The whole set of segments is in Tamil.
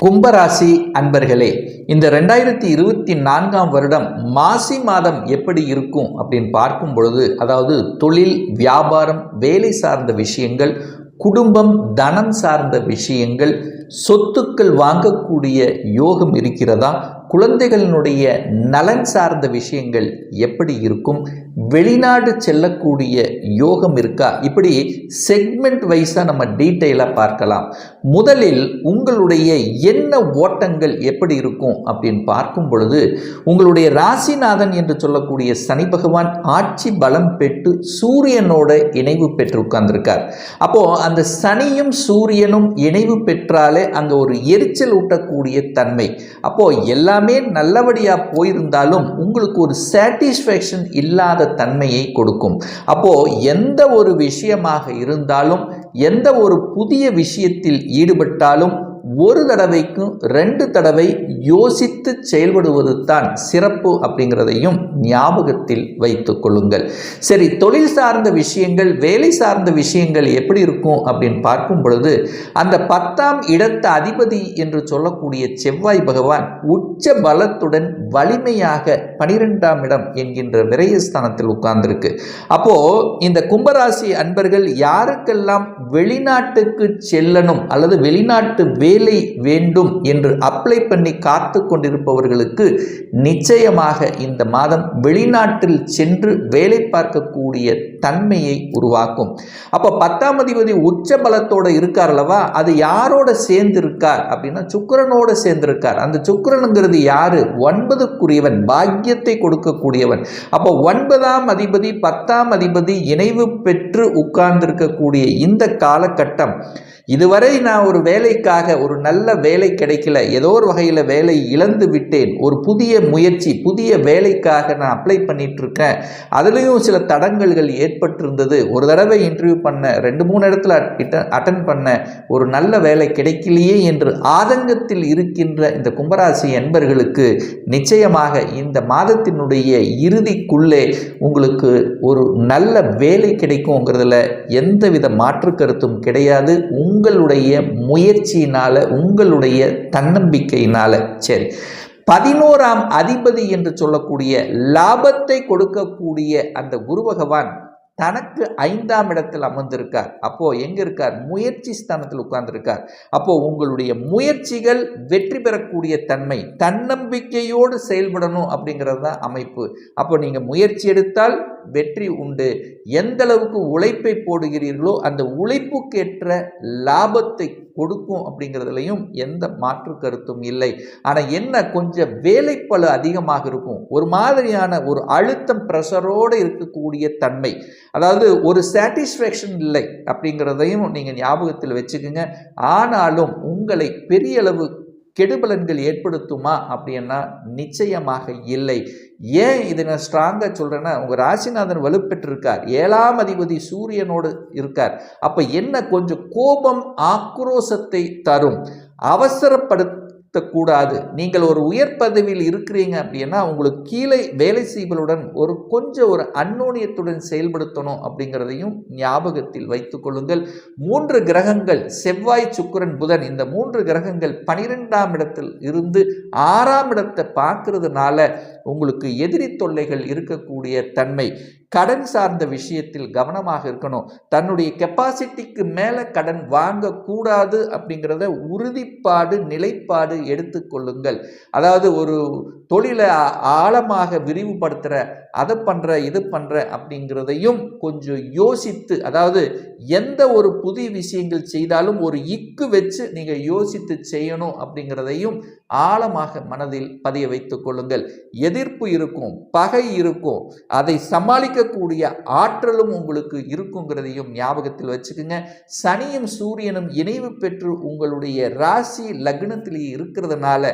கும்பராசி அன்பர்களே இந்த ரெண்டாயிரத்தி இருபத்தி நான்காம் வருடம் மாசி மாதம் எப்படி இருக்கும் அப்படின்னு பார்க்கும் பொழுது அதாவது தொழில் வியாபாரம் வேலை சார்ந்த விஷயங்கள் குடும்பம் தனம் சார்ந்த விஷயங்கள் சொத்துக்கள் வாங்கக்கூடிய யோகம் இருக்கிறதா குழந்தைகளினுடைய நலன் சார்ந்த விஷயங்கள் எப்படி இருக்கும் வெளிநாடு செல்லக்கூடிய யோகம் இருக்கா? இப்படி செக்மெண்ட் வைஸாக நம்ம டீட்டெயிலாக பார்க்கலாம். முதலில் உங்களுடைய என்ன ஓட்டங்கள் எப்படி இருக்கும் அப்படின்னு பார்க்கும் பொழுது உங்களுடைய ராசிநாதன் என்று சொல்லக்கூடிய சனி பகவான் ஆட்சி பலம் பெற்று சூரியனோட இணைவு பெற்று உட்கார்ந்திருக்கார். அப்போது அந்த சனியும் சூரியனும் இணைவு பெற்றாலே அங்கே ஒரு எரிச்சல் ஊட்டக்கூடிய தன்மை. அப்போது எல்லாமே நல்லபடியாக போயிருந்தாலும் உங்களுக்கு ஒரு சாட்டிஸ்ஃபேக்ஷன் இல்லாத தன்மையை கொடுக்கும். அப்போ எந்த ஒரு விஷயமாக இருந்தாலும் எந்த ஒரு புதிய விஷயத்தில் ஈடுபட்டாலும் ஒரு தடவைக்கும் ரெண்டு தடவை யோசித்து செயல்படுவது தான் சிறப்பு அப்படிங்கிறதையும் ஞாபகத்தில் வைத்து கொள்ளுங்கள். சரி தொழில் சார்ந்த விஷயங்கள் வேலை சார்ந்த விஷயங்கள் எப்படி இருக்கும் அப்படின்னு பார்க்கும் பொழுது அந்த பத்தாம் இடத்த அதிபதி என்று சொல்லக்கூடிய செவ்வாய் பகவான் உச்ச பலத்துடன் வலிமையாக பனிரெண்டாம் இடம் என்கின்ற விரயஸ்தானத்தில் உட்கார்ந்திருக்கு. அப்போ இந்த கும்பராசி அன்பர்கள் யாருக்கெல்லாம் வெளிநாட்டுக்கு செல்லணும் அல்லது வெளிநாட்டு வேலை வேண்டும் என்று அப்ளை பண்ணி காத்து கொண்டிருப்பவர்களுக்கு நிச்சயமாக இந்த மாதம் வெளிநாட்டில் சென்று வேலை பார்க்கக்கூடிய தன்மையை உருவாக்கும். அப்போ பத்தாம் அதிபதி உச்ச பலத்தோட இருக்கார் அல்லவா? அது யாரோட சேர்ந்து இருக்கார் அப்படின்னா சுக்கரனோட சேர்ந்திருக்கார். அந்த சுக்கரனுங்கிறது யாரு? ஒன்பதுக்குரியவன் பாக்கியத்தை கொடுக்கக்கூடியவன். அப்போ ஒன்பதாம் அதிபதி பத்தாம் அதிபதி இணைவு பெற்று உட்கார்ந்திருக்கக்கூடிய இந்த காலகட்டம். இதுவரை நான் ஒரு வேலைக்காக ஒரு நல்ல வேலை கிடைக்கல ஏதோ ஒரு வகையில் வேலை இழந்து விட்டேன். ஒரு புதிய முயற்சி புதிய வேலைக்காக நான் அப்ளை பண்ணிட்டு இருக்கேன் அதுலேயும் சில தடங்கல்கள் ஏற்பட்டிருந்தது. ஒரு தடவை இன்டர்வியூ பண்ண ரெண்டு மூணு இடத்துல அட்டன் பண்ண ஒரு நல்ல வேலை கிடைக்கலையே என்று ஆதங்கத்தில் இருக்கின்ற இந்த கும்பராசி என்பர்களுக்கு நிச்சயமாக இந்த மாதத்தினுடைய இறுதிக்குள்ளே உங்களுக்கு ஒரு நல்ல வேலை கிடைக்குங்கிறதுல எந்தவித மாற்று கருத்தும் கிடையாது. உங்களுடைய முயற்சியினால் உங்களுடைய தன்னம்பிக்கையினால. சரி. பதினோராம் அதிபதி என்று சொல்லக்கூடிய லாபத்தை கொடுக்கக்கூடிய அந்த குரு பகவான் தனக்கு ஐந்தாம் இடத்தில் அமர்ந்திருக்கார். அப்போ எங்க இருக்கார் முயற்சி ஸ்தானத்தில் உட்கார்ந்திருக்கார். அப்போ உங்களுடைய முயற்சிகள் வெற்றி பெறக்கூடிய தன்மை தன்னம்பிக்கையோடு செயல்படணும் அப்படிங்கிறது தான் அமைப்பு. அப்போ நீங்க முயற்சி எடுத்தால் வெற்றி உண்டு. எந்த அளவுக்கு உழைப்பை போடுகிறீர்களோ அந்த உழைப்புக்கேற்ற லாபத்தை கொடுக்கும் அப்படிங்கிறதுலையும் எந்த மாற்று கருத்தும் இல்லை. ஆனால் என்ன கொஞ்சம் வேலைப்பளு அதிகமாக இருக்கும். ஒரு மாதிரியான ஒரு அழுத்தம் ப்ரெஷரோடு இருக்கக்கூடிய தன்மை. அதாவது ஒரு சாட்டிஸ்ஃபேக்ஷன் இல்லை அப்படிங்கிறதையும் நீங்கள் ஞாபகத்தில் வச்சுக்கோங்க. ஆனாலும் உங்களை பெரிய அளவு கெடுபலன்கள் ஏற்படுத்துமா அப்படின்னா நிச்சயமாக இல்லை. ஏன் இதை நான் ஸ்ட்ராங்காக சொல்கிறேன்னா உங்கள் ராசிநாதன் வலுப்பெற்றிருக்கார். ஏழாம் அதிபதி சூரியனோடு இருக்கார். அப்போ என்ன கொஞ்சம் கோபம் ஆக்ரோசத்தை தரும்? அவசரப்படு கூடாது நீங்கள் ஒரு உயர் பதவியில் இருக்கிறீங்க அப்படின்னா உங்களுக்கு கீழே வேலை செய்வதுடன் ஒரு கொஞ்சம் ஒரு அன்னோனியத்துடன் செயல்படுத்தணும் அப்படிங்கிறதையும் ஞாபகத்தில் வைத்துக் கொள்ளுங்கள். மூன்று கிரகங்கள் செவ்வாய் சுக்கிரன் புதன் இந்த மூன்று கிரகங்கள் பனிரெண்டாம் இடத்தில் இருந்து ஆறாம் இடத்தை பார்க்கறதுனால உங்களுக்கு எதிரி தொல்லைகள் இருக்கக்கூடிய தன்மை. கடன் சார்ந்த விஷயத்தில் கவனமாக இருக்கணும். தன்னுடைய கெப்பாசிட்டிக்கு மேலே கடன் வாங்கக்கூடாது அப்படிங்கிறத உறுதிப்பாடு நிலைப்பாடு எடுத்துக்கொள்ளுங்கள் அதாவது ஒரு தொழிலை ஆழமாக விரிவுபடுத்துகிற அதை பண்ணுற இது பண்ணுற அப்படிங்கிறதையும் கொஞ்சம் யோசித்து அதாவது எந்த ஒரு புதிய விஷயங்கள் செய்தாலும் ஒரு இக்கு வச்சு நீங்கள் யோசித்து செய்யணும் அப்படிங்கிறதையும் ஆழமாக மனதில் பதிய வைத்துக் கொள்ளுங்கள். எதிர்ப்பு இருக்கும் பகை இருக்கும் அதை சமாளிக்க சமாளிக்கக்கூடிய ஆற்றலும் உங்களுக்கு இருக்குங்கிறதையும் ஞாபகத்தில் வச்சுக்கோங்க. சனியும் சூரியனும் இணைவு பெற்று உங்களுடைய ராசி லக்னத்திலேயே இருக்கிறதுனால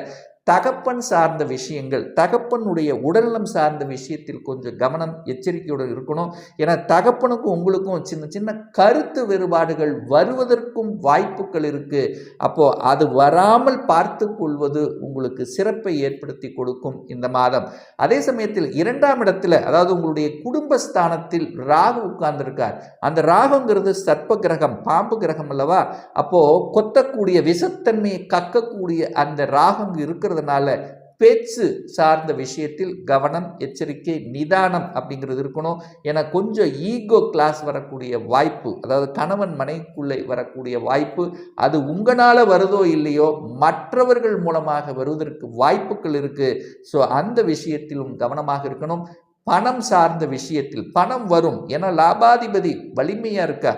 தகப்பன் சார்ந்த விஷயங்கள் தகப்பனுடைய உடல்நலம் சார்ந்த விஷயத்தில் கொஞ்சம் கவனம் எச்சரிக்கையுடன் இருக்கணும். ஏன்னா தகப்பனுக்கும் உங்களுக்கும் சின்ன சின்ன கருத்து வேறுபாடுகள் வருவதற்கும் வாய்ப்புகள் இருக்குது அப்போது அது வராமல் பார்த்து கொள்வது உங்களுக்கு சிறப்பை ஏற்படுத்தி கொடுக்கும் இந்த மாதம். அதே சமயத்தில் இரண்டாம் இடத்துல அதாவது உங்களுடைய குடும்பஸ்தானத்தில் ராகு உட்கார்ந்திருக்கார். அந்த ராகுங்கிறது சர்ப்ப கிரகம் பாம்பு கிரகம் அல்லவா? அப்போது கொத்தக்கூடிய விஷத்தன்மையை கக்கக்கூடிய அந்த ராகம் இருக்கிறதுனால பேச்சு சார்ந்த விஷயத்தில் கவனம் எச்சரிக்கை நிதானம் அப்படிங்கிறது இருக்கணும். ஏன்னா கொஞ்சம் ஈகோ கிளாஸ் வரக்கூடிய வாய்ப்பு அதாவது கணவன் மனைக்குள்ளே வரக்கூடிய வாய்ப்பு அது உங்களால் வருதோ இல்லையோ மற்றவர்கள் மூலமாக வருவதற்கு வாய்ப்புகள் இருக்குது ஸோ அந்த விஷயத்திலும் கவனமாக இருக்கணும். பணம் சார்ந்த விஷயத்தில் பணம் வரும். ஏன்னா லாபாதிபதி வலிமையாக இருக்கா?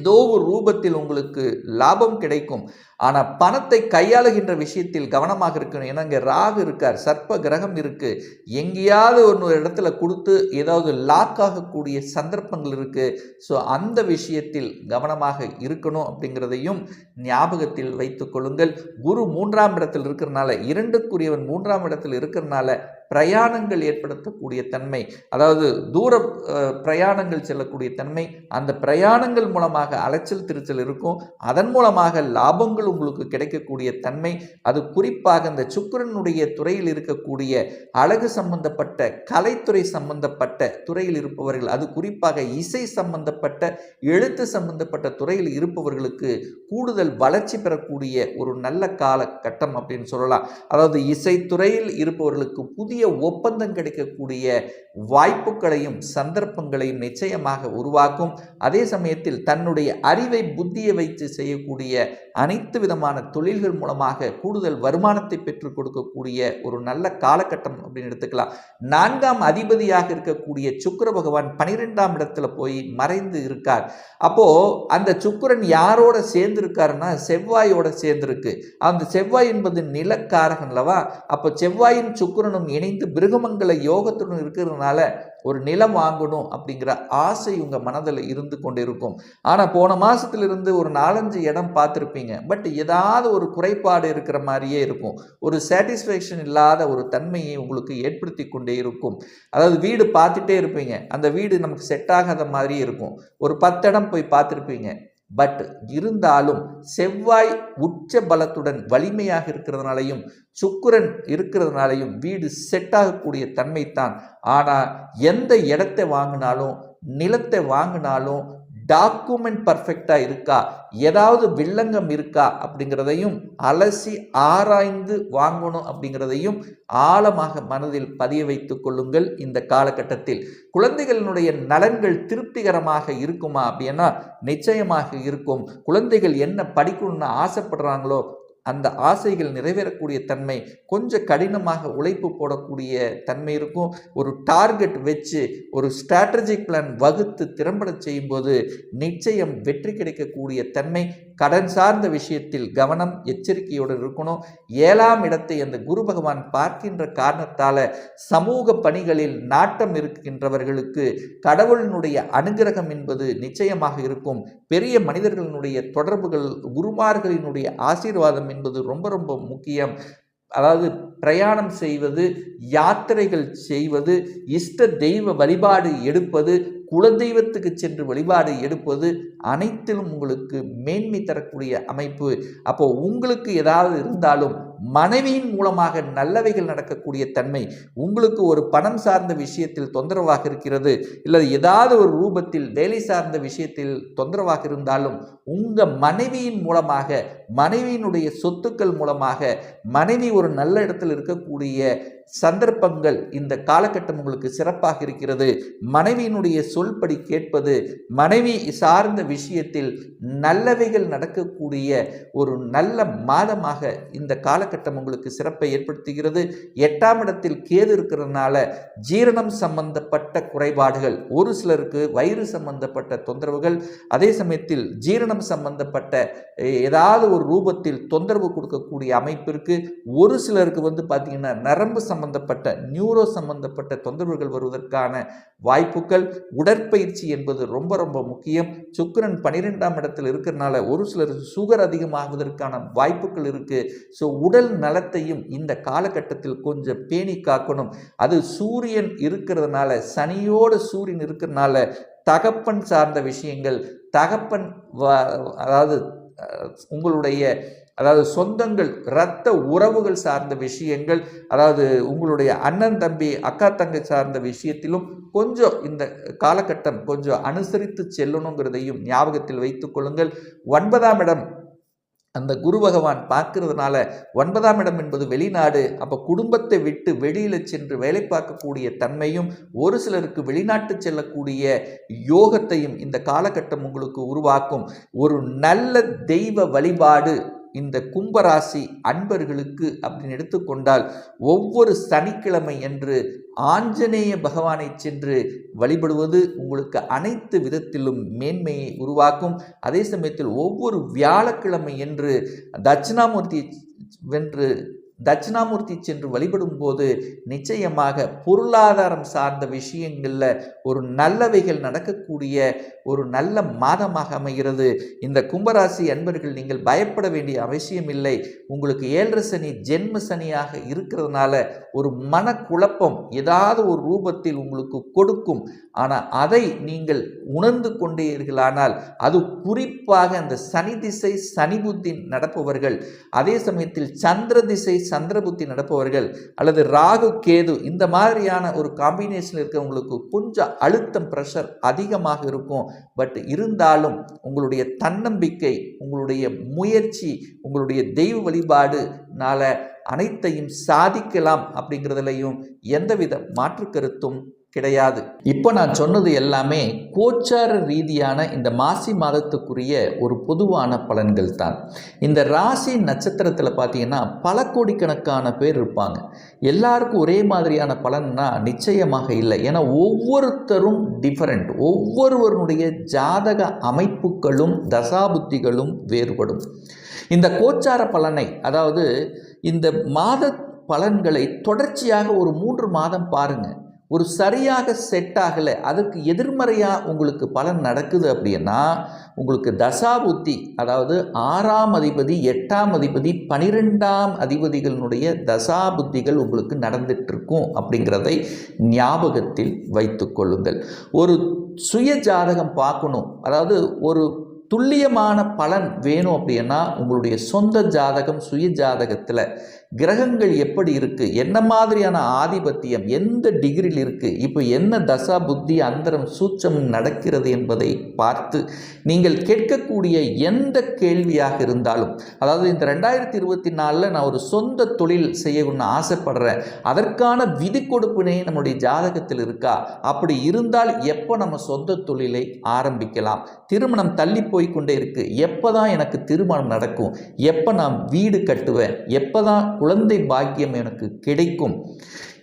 ஏதோ ஒரு ரூபத்தில் உங்களுக்கு லாபம் கிடைக்கும். ஆனால் பணத்தை கையாளுகின்ற விஷயத்தில் கவனமாக இருக்கணும். ஏன்னா இங்கே ராகு இருக்கார் சர்ப்ப கிரகம் இருக்குது எங்கேயாவது ஒரு இடத்துல கொடுத்து ஏதாவது லாக் ஆகக்கூடிய சந்தர்ப்பங்கள் இருக்குது ஸோ அந்த விஷயத்தில் கவனமாக இருக்கணும் அப்படிங்கிறதையும் ஞாபகத்தில் வைத்து கொள்ளுங்கள். குரு மூன்றாம் இடத்தில் இருக்கிறனால இரண்டுக்குரியவன் மூன்றாம் இடத்தில் இருக்கிறனால பிரயாணங்கள் ஏற்படுத்தக்கூடிய தன்மை அதாவது தூர பிரயாணங்கள் செல்லக்கூடிய தன்மை அந்த பிரயாணங்கள் மூலமாக அலைச்சல் திருச்சல் இருக்கும். அதன் மூலமாக லாபங்கள் உங்களுக்கு கிடைக்கக்கூடிய தன்மை அது குறிப்பாக இந்த சுக்கிரனுடைய துறையில் இருக்கக்கூடிய அழகு சம்பந்தப்பட்ட கலைத்துறை சம்பந்தப்பட்ட துறையில் இருப்பவர்கள் அது குறிப்பாக இசை சம்பந்தப்பட்ட எழுத்து சம்பந்தப்பட்ட துறையில் இருப்பவர்களுக்கு கூடுதல் வளர்ச்சி பெறக்கூடிய ஒரு நல்ல காலகட்டம் அப்படின்னு சொல்லலாம். அதாவது இசைத்துறையில் இருப்பவர்களுக்கு புதிய ஒப்பந்தம் கிடைக்கக்கூடிய வாய்ப்புகளையும் சந்தர்ப்பங்களையும் நிச்சயமாக உருவாக்கும். அதே சமயத்தில் தன்னுடைய அறிவை புத்தியை வைத்து செய்யக்கூடிய அனைத்து விதமான தொழில்கள் மூலமாக கூடுதல் வருமானத்தை பெற்றுக் கொடுக்கக்கூடிய ஒரு நல்ல காலகட்டம் அப்படின்னு எடுத்துக்கலாம். நான்காம் அதிபதியாக இருக்கக்கூடிய சுக்கர பகவான் பனிரெண்டாம் இடத்துல போய் மறைந்து இருக்கார். அப்போ அந்த சுக்கிரன் யாரோட சேர்ந்து இருக்காருன்னா செவ்வாயோட சேர்ந்திருக்கு. அந்த செவ்வாய் என்பது நிலக்காரகன் அல்லவா? அப்போ செவ்வாயும் சுக்கிரனும் இணைந்து பிருகமங்கல யோகத்துடன் இருக்கிறதுனால ஒரு நிலம் வாங்கணும் அப்படிங்கிற ஆசை உங்கள் மனதில் இருந்து கொண்டு இருக்கும் ஆனால் போன மாதத்துலேருந்து ஒரு நாலஞ்சு இடம் பார்த்துருப்பீங்க. பட் ஏதாவது ஒரு குறைபாடு இருக்கிற மாதிரியே இருக்கும். ஒரு சாட்டிஸ்ஃபேக்ஷன் இல்லாத ஒரு தன்மையை உங்களுக்கு ஏற்படுத்தி கொண்டே இருக்கும். அதாவது வீடு பார்த்துட்டே இருப்பீங்க. அந்த வீடு நமக்கு செட் ஆகாத மாதிரியே இருக்கும். ஒரு பத்து இடம் போய் பார்த்துருப்பீங்க. பட் இருந்தாலும் செவ்வாய் உச்ச பலத்துடன் வலிமையாக இருக்கிறதுனாலையும் சுக்கிரன் இருக்கிறதுனாலையும் வீடு செட் ஆகக்கூடிய தன்மைத்தான் ஆனால் எந்த இடத்தை வாங்கினாலும் நிலத்தை வாங்கினாலும் டாக்குமெண்ட் பர்ஃபெக்டாக இருக்கா? ஏதாவது வில்லங்கம் இருக்கா? அப்படிங்கிறதையும் அலசி ஆராய்ந்து வாங்கணும் அப்படிங்கிறதையும் ஆழமாக மனதில் பதிய வைத்துக் கொள்ளுங்கள் இந்த காலகட்டத்தில். குழந்தைகளினுடைய நலன்கள் திருப்திகரமாக இருக்குமா அப்படின்னா நிச்சயமாக இருக்கும். குழந்தைகள் என்ன படிக்கணும்னு ஆசைப்படுறாங்களோ அந்த ஆசைகள் நிறைவேறக்கூடிய தன்மை கொஞ்சம் கடினமாக உழைப்பு போடக்கூடிய தன்மை இருக்கும். ஒரு டார்கெட் வச்சு ஒரு ஸ்ட்ராட்டஜிக் பிளான் வகுத்து திறம்பட செய்யும்போது நிச்சயம் வெற்றி கிடைக்கக்கூடிய தன்மை கடன் சார்ந்த விஷயத்தில் கவனம் எச்சரிக்கையோடு இருக்கணும். ஏழாம் இடத்தை அந்த குரு பகவான் பார்க்கின்ற காரணத்தால் சமூக பணிகளில் நாட்டம் இருக்கின்றவர்களுக்கு கடவுளினுடைய அனுகிரகம் என்பது நிச்சயமாக இருக்கும். பெரிய மனிதர்களினுடைய தொடர்புகள் குருமார்களினுடைய ஆசீர்வாதம் என்பது ரொம்ப ரொம்ப முக்கியம். அதாவது பிரயாணம் செய்வது யாத்திரைகள் செய்வது இஷ்ட தெய்வ வழிபாடு எடுப்பது குலதெய்வத்துக்கு சென்று வழிபாடு எடுப்பது அனைத்திலும் உங்களுக்கு மேன்மை தரக்கூடிய அமைப்பு. அப்போ உங்களுக்கு ஏதாவது இருந்தாலும் மனைவியின் மூலமாக நல்லவைகள் நடக்கக்கூடிய தன்மை உங்களுக்கு ஒரு பணம் சார்ந்த விஷயத்தில் தொந்தரவாக இருக்கிறது. இல்லை ஏதாவது ஒரு ரூபத்தில் வேலை சார்ந்த விஷயத்தில் தொந்தரவாக இருந்தாலும் உங்க மனைவியின் மூலமாக மனைவியினுடைய சொத்துக்கள் மூலமாக மனைவி ஒரு நல்ல இடத்தில் இருக்கக்கூடிய சந்தர்ப்பங்கள் இந்த காலகட்டம் உங்களுக்கு சிறப்பாக இருக்கிறது. மனைவியினுடைய சொல்படி கேட்பது மனைவி சார்ந்த விஷயத்தில் நல்லவைகள் நடக்கக்கூடிய ஒரு நல்ல மாதமாக இந்த காலகட்டம் உங்களுக்கு சிறப்பை ஏற்படுத்துகிறது. எட்டாம் இடத்தில் கேது இருக்கிறதுனால ஜீரணம் சம்பந்தப்பட்ட குறைபாடுகள் ஒரு சிலருக்கு வயிறு சம்பந்தப்பட்ட தொந்தரவுகள் அதே சமயத்தில் ஜீரணம் சம்பந்தப்பட்ட ஏதாவது ஒரு ரூபத்தில் தொந்தரவு கொடுக்கக்கூடிய அமைப்பிற்கு ஒரு சிலருக்கு வந்து பார்த்தீங்கன்னா நரம்பு சம்பந்தப்பட்ட நியூரோ சம்பந்தப்பட்ட தொந்தரவுகள் வருவதற்கான வாய்ப்புகள் உடற்பயிற்சி என்பது ரொம்ப ரொம்ப முக்கியம். சுக்கிரன் பன்னிரெண்டாம் இடத்தில் இருக்கிறனால ஒரு சிலர் சுகர் அதிகமாகுவதற்கான வாய்ப்புகள் இருக்குது ஸோ உடல் நலத்தையும் இந்த காலகட்டத்தில் கொஞ்சம் பேணி காக்கணும். அது சூரியன் இருக்கிறதுனால சனியோட சூரியன் இருக்கிறதுனால தகப்பன் சார்ந்த விஷயங்கள் தகப்பன் அதாவது உங்களுடைய அதாவது சொந்தங்கள் இரத்த உறவுகள் சார்ந்த விஷயங்கள் அதாவது உங்களுடைய அண்ணன் தம்பி அக்கா தங்கை சார்ந்த விஷயத்திலும் கொஞ்சம் இந்த காலகட்டம் கொஞ்சம் அனுசரித்து செல்லணுங்கிறதையும் ஞாபகத்தில் வைத்துக் கொள்ளுங்கள். ஒன்பதாம் இடம் அந்த குரு பகவான் பார்க்கறதுனால ஒன்பதாம் இடம் என்பது வெளிநாடு. அப்போ குடும்பத்தை விட்டு வெளியில் சென்று வேலை பார்க்கக்கூடிய தன்மையும் ஒரு சிலருக்கு வெளிநாட்டு செல்லக்கூடிய யோகத்தையும் இந்த காலகட்டம் உங்களுக்கு உருவாக்கும். ஒரு நல்ல தெய்வ வழிபாடு இந்த கும்பராசி அன்பர்களுக்கு அப்படின்னு எடுத்துக்கொண்டால் ஒவ்வொரு சனிக்கிழமை என்று ஆஞ்சநேய பகவானை சென்று வழிபடுவது உங்களுக்கு அனைத்து விதத்திலும் மேன்மையை உருவாக்கும். அதே சமயத்தில் ஒவ்வொரு வியாழக்கிழமை என்று தட்சிணாமூர்த்தி வென்று தட்சிணாமூர்த்தி சென்று வழிபடும் போது நிச்சயமாக பொருளாதாரம் சார்ந்த விஷயங்களில் ஒரு நல்லவைகள் நடக்கக்கூடிய ஒரு நல்ல மாதமாக அமைகிறது. இந்த கும்பராசி அன்பர்கள் நீங்கள் பயப்பட வேண்டிய அவசியமில்லை உங்களுக்கு ஏழரை சனி ஜென்ம சனியாக இருக்கிறதுனால ஒரு மனக்குழப்பம் ஏதாவது ஒரு ரூபத்தில் உங்களுக்கு கொடுக்கும். ஆனால் அதை நீங்கள் உணர்ந்து கொண்டீர்களானால் அது குறிப்பாக அந்த சனி திசை சனி புத்தி நடப்பவர்கள். அதே சமயத்தில் சந்திர திசை சந்திர புத்தி நடப்பவர்கள் அல்லது ராகு கேது இந்த மாதிரியான ஒரு காம்பினேஷன் இருக்கிறவங்களுக்கு கொஞ்சம் அழுத்தம் ப்ரெஷர் அதிகமாக இருக்கும். பட் இருந்தாலும் உங்களுடைய தன்னம்பிக்கை உங்களுடைய முயற்சி உங்களுடைய தெய்வ வழிபாடுனால அனைத்தையும் சாதிக்கலாம் அப்படிங்கிறதுலையும் எந்தவித மாற்று கருத்தும் கிடையாது. இப்போ நான் சொன்னது எல்லாமே கோச்சார ரீதியான இந்த மாசி மாதத்துக்குரிய ஒரு பொதுவான பலன்கள் தான். இந்த ராசி நட்சத்திரத்தில் பார்த்தீங்கன்னா பல கோடிக்கணக்கான பேர் இருப்பாங்க. எல்லாருக்கும் ஒரே மாதிரியான பலன்னா நிச்சயமாக இல்லை. ஏன்னா ஒவ்வொருத்தரும் டிஃபரெண்ட் ஒவ்வொருவருடைய ஜாதக அமைப்புகளும் தசாபுத்திகளும் வேறுபடும். இந்த கோச்சார பலனை அதாவது இந்த மாத பலன்களை தொடர்ச்சியாக ஒரு மூன்று மாதம் பாருங்கள் ஒரு சரியாக செட் ஆகலை அதற்கு எதிர்மறையாக உங்களுக்கு பலன் நடக்குது அப்படின்னா உங்களுக்கு தசாபுத்தி அதாவது ஆறாம் அதிபதி எட்டாம் அதிபதி பனிரெண்டாம் அதிபதிகளினுடைய தசாபுத்திகள் உங்களுக்கு நடந்துட்டுருக்கும் அப்படிங்கிறதை ஞாபகத்தில் வைத்து கொள்ளுங்கள். ஒரு சுய ஜாதகம் பார்க்கணும். அதாவது ஒரு துல்லியமான பலன் வேணும் அப்படின்னா உங்களுடைய சொந்த ஜாதகம் சுய ஜாதகத்தில் கிரகங்கள் எப்படி இருக்குது என்ன மாதிரியான ஆதிபத்தியம் எந்த டிகிரியில் இருக்குது இப்போ என்ன தசா புத்தி அந்தரம் சூட்சம் நடக்கிறது என்பதை பார்த்து நீங்கள் கேட்கக்கூடிய எந்த கேள்வியாக இருந்தாலும் அதாவது இந்த ரெண்டாயிரத்தி இருபத்தி நாலில் நான் ஒரு சொந்த தொழில் செய்யணும்னு ஆசைப்படுறேன் அதற்கான விதி கொடுப்பினே நம்முடைய ஜாதகத்தில் இருக்கா அப்படி இருந்தால் எப்போ நம்ம சொந்த தொழிலை ஆரம்பிக்கலாம் திருமணம் தள்ளி போய் கொண்டே இருக்கு. எப்போ தான் எனக்கு திருமணம் நடக்கும்? எப்போ நான் வீடு கட்டுவேன்? எப்போ தான் குழந்தை பாக்கியம் எனக்கு கிடைக்கும்?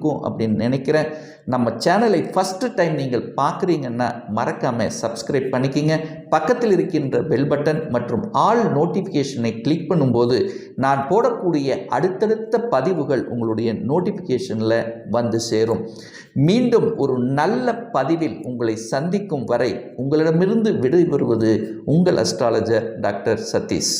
இருக்கும் அப்படின்னு நினைக்கிறேன். நம்ம சேனலை ஃபஸ்ட்டு டைம் நீங்கள் பார்க்குறீங்கன்னா மறக்காமல் சப்ஸ்கிரைப் பண்ணிக்கிங்க. பக்கத்தில் இருக்கின்ற பெல் பட்டன் மற்றும் ஆல் நோட்டிஃபிகேஷனை கிளிக் பண்ணும்போது நான் போடக்கூடிய அடுத்தடுத்த பதிவுகள் உங்களுடைய நோட்டிஃபிகேஷனில் வந்து சேரும். மீண்டும் ஒரு நல்ல பதிவில் உங்களை சந்திக்கும் வரை உங்களிடமிருந்து விடைபெறுவது உங்கள் அஸ்ட்ராலஜர் டாக்டர் சதீஷ்.